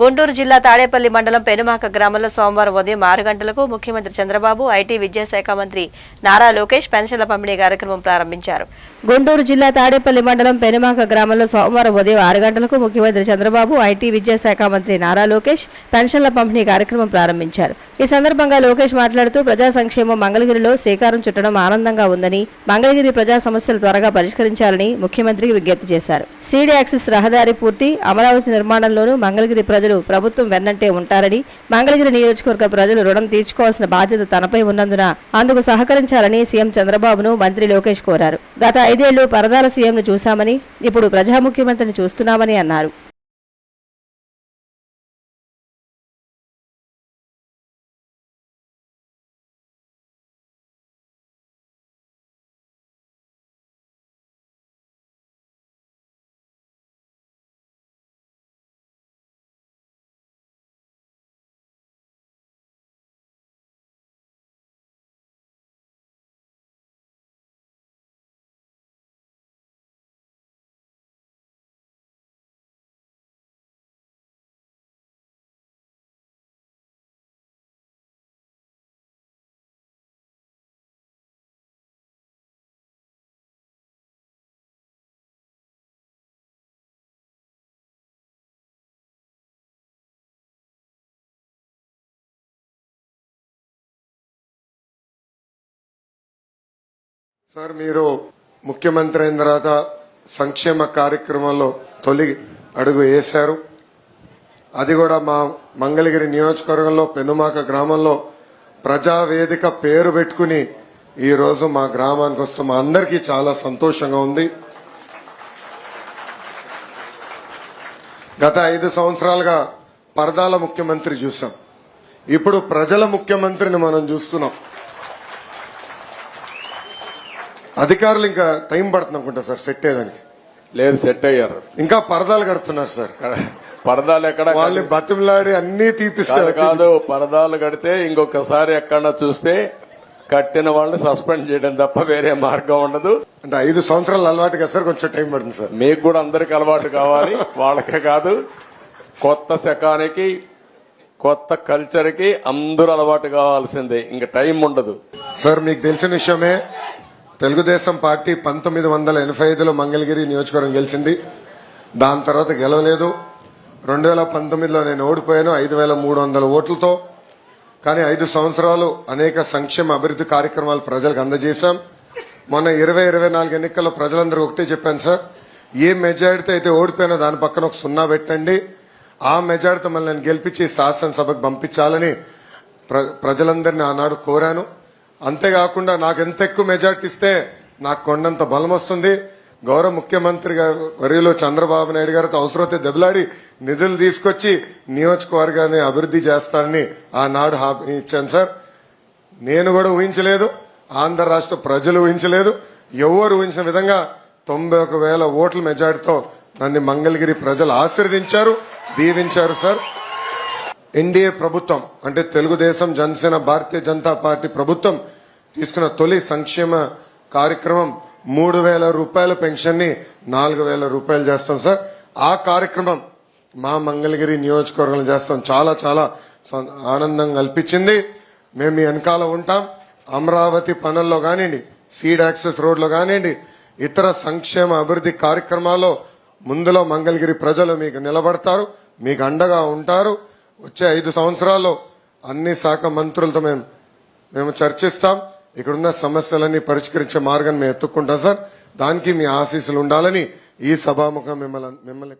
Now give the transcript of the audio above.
గుంటూరు జిల్లా తాడేపల్లి మండలం పెనుమాక గ్రామంలో సోమవారం ఉదయం ఆరు గంటలకు ముఖ్యమంత్రి చంద్రబాబు ఐటీ విద్యాశాఖ మంత్రి నారా లోకేష్ పెన్షన్ల పంపిణీ కార్యక్రమం ప్రారంభించారు. గుంటూరు జిల్లా తాడేపల్లి మండలం పెనుమాక గ్రామంలో సోమవారం ఉదయం ఆరు గంటలకు ముఖ్యమంత్రి చంద్రబాబు ఐటీ విద్యాశాఖ మంత్రి నారా లోకేష్ పెన్షన్ల పంపిణీ కార్యక్రమం ప్రారంభించారు. ఈ సందర్భంగా లోకేష్ మాట్లాడుతూ ప్రజా సంక్షేమం మంగళగిరిలో శ్రీకారం చుట్టడం ఆనందంగా ఉందని మంగళగిరి ప్రజా సమస్యలు త్వరగా పరిష్కరించాలని ముఖ్యమంత్రికి విజ్ఞప్తి చేశారు. సీడీ యాక్సిస్ రహదారి పూర్తి అమరావతి నిర్మాణంలోనూ మంగళగిరి ప్రజలు ప్రభుత్వం వెన్నంటే ఉంటారని మంగళగిరి నియోజకవర్గ ప్రజలు రుణం తీర్చుకోవాల్సిన బాధ్యత తనపై ఉన్నందున అందుకు సహకరించాలని సీఎం చంద్రబాబును మంత్రి లోకేష్ కోరారు. గత ఐదేళ్ళు పరదాల సీఎంను చూశామని ఇప్పుడు ప్రజా ముఖ్యమంత్రిని చూస్తున్నామని అన్నారు. సార్ మీరు ముఖ్యమంత్రి అయిన తర్వాత సంక్షేమ కార్యక్రమంలో తొలి అడుగు వేశారు. అది కూడా మా మంగళగిరి నియోజకవర్గంలో పెనుమాక గ్రామంలో ప్రజావేదిక పేరు పెట్టుకుని ఈరోజు మా గ్రామానికి వస్తూ మా అందరికీ చాలా సంతోషంగా ఉంది. గత ఐదు సంవత్సరాలుగా పరదాల ముఖ్యమంత్రి చూసాం ఇప్పుడు ప్రజల ముఖ్యమంత్రిని మనం చూస్తున్నాం. అధికారులు ఇంకా టైం పడుతుంది అనుకుంటా సార్ సెట్ అయ్యేదానికి. లేదు సెట్ అయ్యారు. ఇంకా పరదాలు కడుతున్నారు సార్. పరదాలు ఎక్కడ వాళ్ళు బతిమలాడి అన్ని తీపిస్తారు కాదు పరదాలు కడితే ఇంకొకసారి ఎక్కడన్నా చూస్తే కట్టిన వాళ్ళని సస్పెండ్ చేయడం తప్ప వేరే మార్గం ఉండదు. అంటే ఐదు సంవత్సరాలు అలవాటు కదా సార్ కొంచెం టైం పడుతుంది సార్. మీకు కూడా అందరికి అలవాటు కావాలి వాళ్ళకే కాదు. కొత్త శకానికి కొత్త కల్చర్కి అందరూ అలవాటు కావాల్సిందే ఇంకా టైం ఉండదు. సార్ మీకు తెలిసిన విషయమే తెలుగుదేశం పార్టీ పంతొమ్మిది వందల ఎనభై ఐదులో మంగళగిరి నియోజకవర్గం గెలిచింది. దాని తర్వాత గెలవలేదు. రెండు వేల పంతొమ్మిదిలో నేను ఓడిపోయాను ఐదు వేల మూడు వందల ఓట్లతో. కానీ ఐదు సంవత్సరాలు అనేక సంక్షేమ అభివృద్ధి కార్యక్రమాలు ప్రజలకు అందజేశాం. మొన్న ఇరవై ఇరవై నాలుగు ఎన్నికల్లో ప్రజలందరూ ఒకటే చెప్పాను సార్ ఏ మెజారిటీ అయితే ఓడిపోయినా దాని పక్కన ఒక సున్నా పెట్టండి. ఆ మెజారిటీ మళ్ళీ నేను గెలిపించి శాసనసభకు పంపించాలని ప్ర- ప్రజలందరినీ ఆనాడు కోరాను. అంతేకాకుండా నాకు ఎంత ఎక్కువ మెజార్టీ ఇస్తే నాకు కొండంత బలం వస్తుంది గౌరవ ముఖ్యమంత్రి గారు చంద్రబాబు నాయుడు గారితో అవసరమైతే దెబ్బలాడి నిధులు తీసుకొచ్చి నియోజకవర్గాన్ని అభివృద్ధి చేస్తానని ఆనాడు హామీ ఇచ్చాను సార్. నేను కూడా ఊహించలేదు. ఆంధ్ర రాష్ట్ర ప్రజలు ఊహించలేదు. ఎవరు ఊహించిన విధంగా తొంభై ఒక వేల ఓట్ల మెజార్టీతో నన్ను మంగళగిరి ప్రజలు ఆశీర్వదించారు దీవించారు సార్. ఎన్డీఏ ప్రభుత్వం అంటే తెలుగుదేశం జనసేన భారతీయ జనతా పార్టీ ప్రభుత్వం తీసుకున్న తొలి సంక్షేమ కార్యక్రమం మూడు వేల రూపాయల పెన్షన్ని నాలుగు వేల రూపాయలు చేస్తాం సార్. ఆ కార్యక్రమం మా మంగళగిరి నియోజకవర్గంలో చేస్తాం. చాలా చాలా ఆనందం కల్పించింది. మేము మీ వెనకాల ఉంటాం. అమరావతి పనుల్లో కానివ్వండి సీడ్ యాక్సెస్ రోడ్లో కానివ్వండి ఇతర సంక్షేమ అభివృద్ధి కార్యక్రమాల్లో ముందులో మంగళగిరి ప్రజలు మీకు నిలబడతారు మీకు అండగా ఉంటారు. వచ్చే ఐదు సంవత్సరాల్లో అన్ని శాఖ మంత్రులతో మేము మేము చర్చిస్తాం. ఇక్కడున్న సమస్యలన్నీ పరిష్కరించే మార్గాన్ని మేము ఎత్తుక్కుంటాం సార్. దానికి మీ ఆశీస్సులు ఉండాలని ఈ సభాముఖం మిమ్మల్ని మిమ్మల్ని